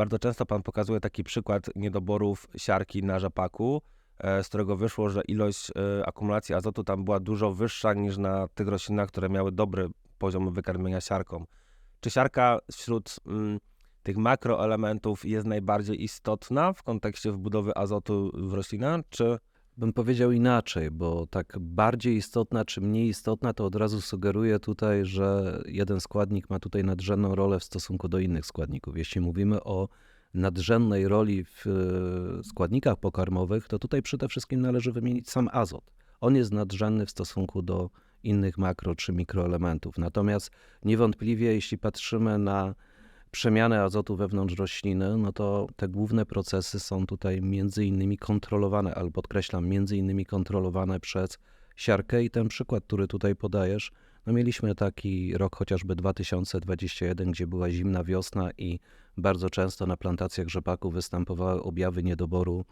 Bardzo często pan pokazuje taki przykład niedoborów siarki na rzepaku, e, z którego wyszło, że ilość e, akumulacji azotu tam była dużo wyższa niż na tych roślinach, które miały dobry poziom wykarmienia siarką. Czy siarka wśród mm, tych makroelementów jest najbardziej istotna w kontekście wbudowy azotu w roślinach, czy Bym powiedział inaczej, bo tak bardziej istotna czy mniej istotna, to od razu sugeruje tutaj, że jeden składnik ma tutaj nadrzędną rolę w stosunku do innych składników. Jeśli mówimy o nadrzędnej roli w e, składnikach pokarmowych, to tutaj przede wszystkim należy wymienić sam azot. On jest nadrzędny w stosunku do innych makro czy mikroelementów. Natomiast niewątpliwie, jeśli patrzymy na przemianę azotu wewnątrz rośliny, no to te główne procesy są tutaj między innymi kontrolowane, ale podkreślam, między innymi kontrolowane przez siarkę. I ten przykład, który tutaj podajesz, no mieliśmy taki rok chociażby 2021, gdzie była zimna wiosna i bardzo często na plantacjach rzepaku występowały objawy niedoboru